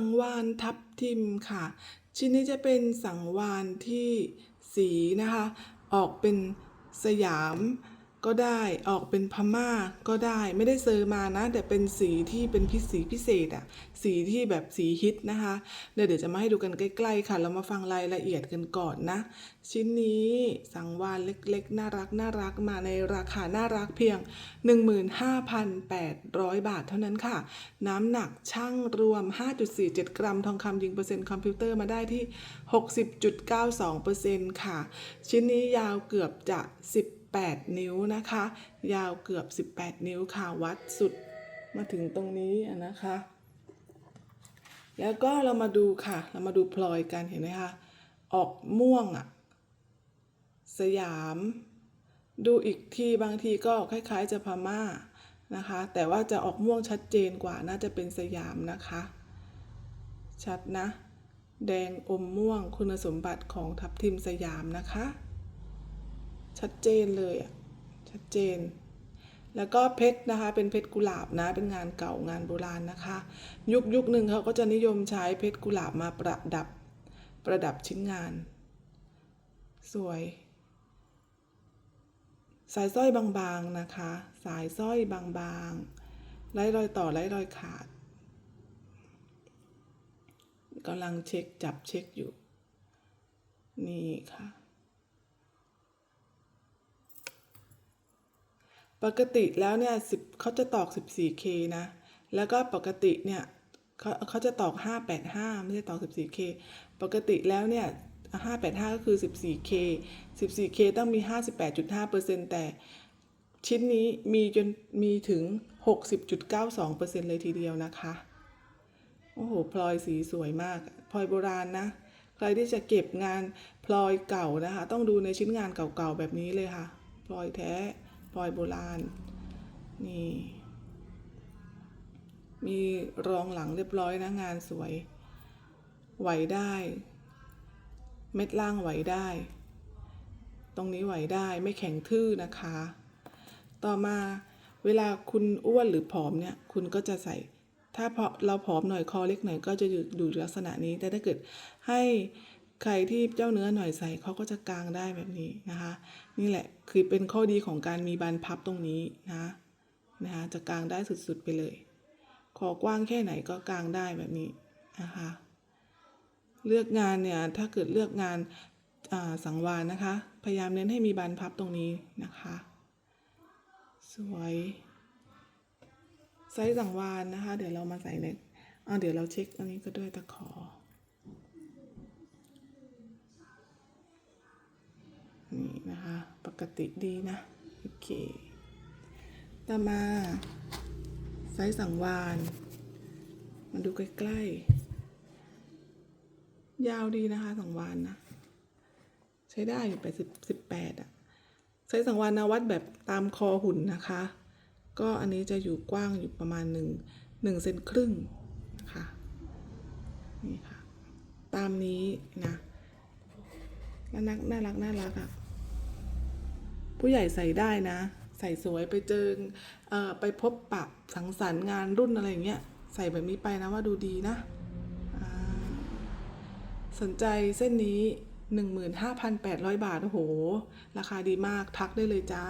สังวานทับทิมค่ะ ชิ้นนี้จะเป็นสังวานที่สีนะคะ ออกเป็นสยาม ก็ได้ออกเป็นพม่าก็ได้ไม่ได้เซอร์มานะ แต่เป็นสีที่เป็นพิสีพิเศษอะสีที่แบบสีฮิตนะคะเดี๋ยวเดี๋ยวจะมาให้ดูกันใกล้ๆค่ะ เรามาฟังรายละเอียดกันก่อนนะ ชิ้นนี้สังวานเล็กๆ น่ารักน่ารักมาในราคาน่ารักเพียง 15,800 บาทเท่านั้นค่ะ น้ำหนักช่างรวม 5.47 กรัมทองคำยิงเปอร์เซ็นต์คอมพิวเตอร์มาได้ที่ 60.92%ค่ะ ชิ้นนี้ยาวเกือบจะ18 นิ้วนะคะ ยาวเกือบ 18 นิ้วค่ะวัดสุดมาถึงตรงนี้นะคะ แล้วก็เรามาดูค่ะ เรามาดูพลอยกันเห็นไหมคะออกม่วงอะสยาม ดูอีกทีบางทีก็คล้ายๆจะพม่านะคะ แต่ว่าจะออกม่วงชัดเจนกว่าน่าจะเป็นสยามนะคะ ชัดนะ แดงอมม่วงคุณสมบัติของทับทิมสยามนะคะ ชัดเจนเลยอะชัดเจน แล้วก็เพชรนะคะ เป็นเพชรกุหลาบนะ เป็นงานเก่างานโบราณนะคะ ยุคยุคหนึ่งเขาก็จะนิยมใช้เพชรกุหลาบมาประดับประดับชิ้นงาน สวย สายสร้อยบางๆนะคะ สายสร้อยบางๆไร้รอยต่อไร้รอยขาดกำลังเช็คจับเช็คอยู่ นี่ค่ะ ปกติแล้วเนี่ยสิบเขาจะตอก 14K นะ แล้วก็ปกติเนี่ยเขาเขาจะตอก 585 ไม่ใช่ตอก 14K ปกติแล้วเนี่ย585 ก็คือ 14K 14K ต้องมี 58.5%แต่ชิ้นนี้มีจนมีถึง 60.92%เลยทีเดียวนะคะ โอ้โห พลอยสีสวยมาก พลอยโบราณนะ ใครที่จะเก็บงานพลอยเก่านะคะ ต้องดูในชิ้นงานเก่าๆแบบนี้เลยค่ะ พลอยแท้ พลอยโบราณ นี่ มีรองหลังเรียบร้อยนะงานสวย ไหวได้ เม็ดล่างไหวได้ ตรงนี้ไหวได้ไม่แข็งทื่อนะคะ ต่อมาเวลาคุณอ้วนหรือผอมเนี่ย คุณก็จะใส่ ถ้าเราผอมหน่อยคอเล็กหน่อยก็จะอยู่อยู่ลักษณะนี้ แต่ถ้าเกิดให้ ใครที่เจ้าเนื้อหน่อยใส่เขาก็จะกางได้แบบนี้นะคะ นี่แหละคือเป็นข้อดีของการมีบานพับตรงนี้นะนะคะจะกางได้สุดๆไปเลยคอกว้างแค่ไหนก็กางได้แบบนี้นะคะ เลือกงานเนี่ยถ้าเกิดเลือกงานาสังวานนะคะ พยายามเน้นให้มีบานพับตรงนี้นะคะ สวยไซส์สังวานนะคะ เดี๋ยวเรามาใส่ในอ่าเดี๋ยวเราเช็คอันนี้ก็ด้วยตะขอ นี่นะคะ ปกติดีนะ โอเคต่อมาไซส์สังวานมาดูใกล้ๆ ยาวดีนะคะสังวานนะ ใช้ได้อยู่ไปสิบสิบแปดอะไซส์สังวานนาวัดแบบตามคอหุ่นนะคะ ก็อันนี้จะอยู่กว้างอยู่ประมาณหนึ่งหนึ่งเซนครึ่งนะคะนี่ค่ะ ตามนี้นะน่ารักน่ารักน่ารักอะ่ะ ผู้ใหญ่ใส่ได้นะ ใส่สวยไปเจอเอ่อไปพบปะสังสรรค์งานรุ่นอะไรอย่างเงี้ยใส่แบบนี้ไปนะว่าดูดีนะ สนใจเส้นนี้ 15,800 บาท โอ้โห ราคาดีมากทักได้เลยจ้า